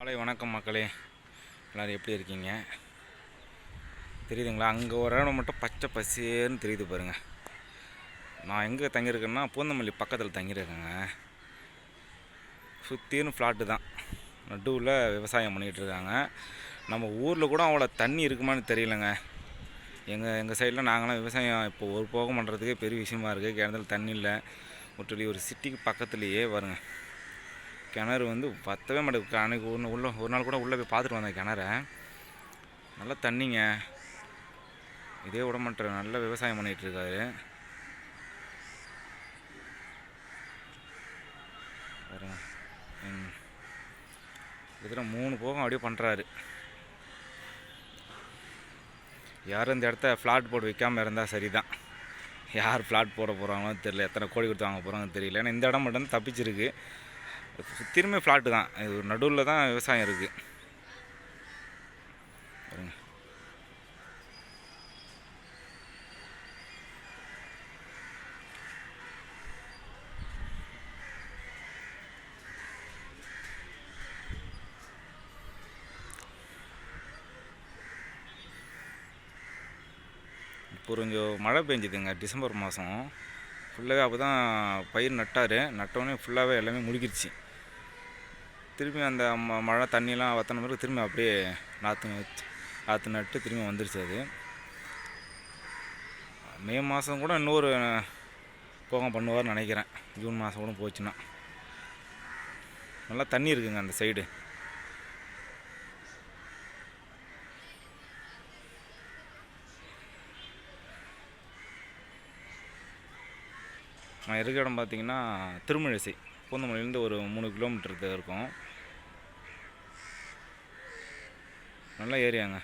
காலை வணக்கம் மக்களே. எல்லோரும் எப்படி இருக்கீங்க? தெரியுதுங்களா? அங்கே ஒரு இடம் மட்டும் பச்சை பசேன்னு தெரியுது பாருங்க. நான் எங்கே தங்கியிருக்கேன்னா பூந்தமல்லி பக்கத்தில் தங்கியிருக்கேங்க. சுற்றின்னு ஃப்ளாட்டு தான். நடுவில் விவசாயம் பண்ணிகிட்டு இருக்காங்க. நம்ம ஊரில் கூட அவ்வளோ தண்ணி இருக்குமான்னு தெரியலங்க. எங்கள் எங்கள் சைடில் நாங்களாம் விவசாயம் இப்போ ஒரு போகம் பண்ணுறதுக்கே பெரிய விஷயமா இருக்குது கிணத்துல தண்ணி இல்லை. ஒட்டுலி ஒரு சிட்டிக்கு பக்கத்துலேயே வருங்க. கிணறு வந்து பத்தவே மாட்டேங்குது. அன்றைக்கி ஒன்று உள்ள ஒரு நாள் கூட உள்ளே போய் பார்த்துட்டு வந்தேன் கிணற. நல்லா தண்ணிங்க. இதே விட மாட்டேன் நல்ல விவசாயம் பண்ணிகிட்ருக்காரு இதில் மூணு போகம் அப்படியே பண்ணுறாரு யாரும் இந்த இடத்த ஃப்ளாட் போட்டு வைக்காமல் இருந்தால் சரி தான் யார் ஃப்ளாட் போட போகிறாங்களோ தெரியல. எத்தனை கோடி கொடுத்து வாங்க போகிறாங்கன்னு தெரியல. ஏன்னா இந்த இடம் மட்டும் தான் தப்பிச்சிருக்கு. சுற்றிலுமே ஃப்ளாட்டு தான். இது நடுவில் தான் விவசாயம் இருக்குது பாருங்க. இப்போ கொஞ்சம் மழை பெஞ்சுதுங்க டிசம்பர் மாதம் ஃபுல்லாகவே அப்போ தான் பயிர் நட்டார். நட்டோடனே ஃபுல்லாகவே எல்லாமே முழுகிருச்சு. திரும்பி அந்த ம- மழை தண்ணியெலாம் வற்றின பிறகு திரும்பி அப்படியே நாற்று நாற்று நட்டு திரும்பி வந்துருச்சு அது. மே மாதம் கூட இன்னொரு போகம் பண்ணுவார்னு நினைக்கிறேன். ஜூன் மாதம் கூட போச்சுன்னா. நல்லா தண்ணி இருக்குங்க அந்த சைடு. நான் இருக்க இடம் பார்த்தீங்கன்னா திருமழிசை. பூந்தமல்லிலேருந்து ஒரு மூணு கிலோமீட்டர் இருக்கும். நல்ல ஏரியாங்க.